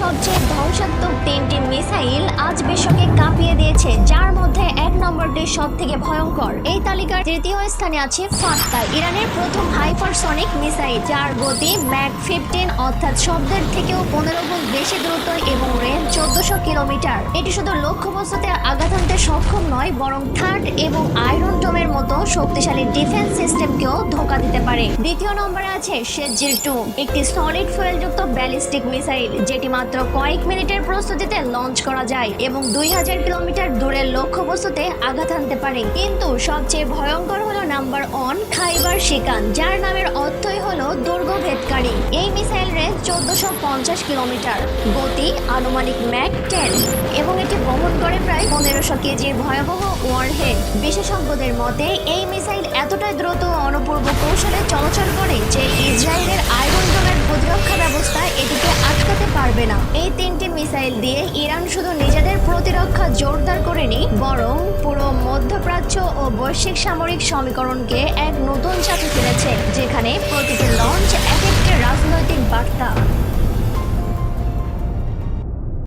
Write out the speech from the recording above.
সবচেয়ে ধ্বংসাত্মক তিনটি মিসাইল আজ বিশ্বকে কাঁপিয়ে দিয়েছে, যার মধ্যে এক নম্বরটি সব থেকে ভয়ঙ্কর। এই তালিকার তৃতীয় স্থানে আছে ফাত্তা ইরানের প্রথম হাইপারসনিক মিসাইল, যার গতি ম্যাক ফিফটিন, অর্থাৎ শব্দের থেকেও পনেরো গুণ বেশি দ্রুত এবং চোদ্দশো কিলোমিটার। এটি শুধু লক্ষ্যবস্তুতে আঘাত আনতে সক্ষম নয়, বরং থার্ড এবং আয়রন ডোমের মতো শক্তিশালী ডিফেন্স সিস্টেমকেও ধোকা দিতে পারে। দ্বিতীয় নম্বরে আছে শেজিল টু, একটি সলিড ফুয়েলযুক্ত ব্যালিস্টিক মিসাইল, যেটি মাত্র কয়েক মিনিটের প্রস্তুতিতে লঞ্চ করা যায় এবং দুই হাজার কিলোমিটার দূরের লক্ষ্যবস্তুতে আঘাত আনতে পারে। কিন্তু সবচেয়ে ভয়ঙ্কর হলো নাম্বার ওয়ান, খাইবার শিকান, যার নামের অর্থই হলো দুর্গভেদকারী। এই মিসাইল রেঞ্জ চোদ্দশো পঞ্চাশ কিলোমিটার। গতি আনুমানিক ম্যাক টেন এবং এটি বহন করে প্রায় পনেরোশো কেজির ভয়াবহ ওয়ারহেড। বিশেষজ্ঞদের মতে, এই মিসাইল এতটাই দ্রুত অনপূর্ব কৌশলে চলাচল করে যে ইসরায়েলের আয়রন ডোমের প্রতিরক্ষা ব্যবস্থা এটিকে আটকাতে পারবে না। এই তিনটি মিসাইল দিয়ে ইরান শুধু নিজেদের প্রতিরক্ষা জোরদার করেনি, বরং পুরো মধ্যপ্রাচ্য ও বৈশ্বিক সামরিক সমীকরণকে এক নতুন চাপে ফেলেছে, যেখানে প্রতিটি লঞ্চ এক একটি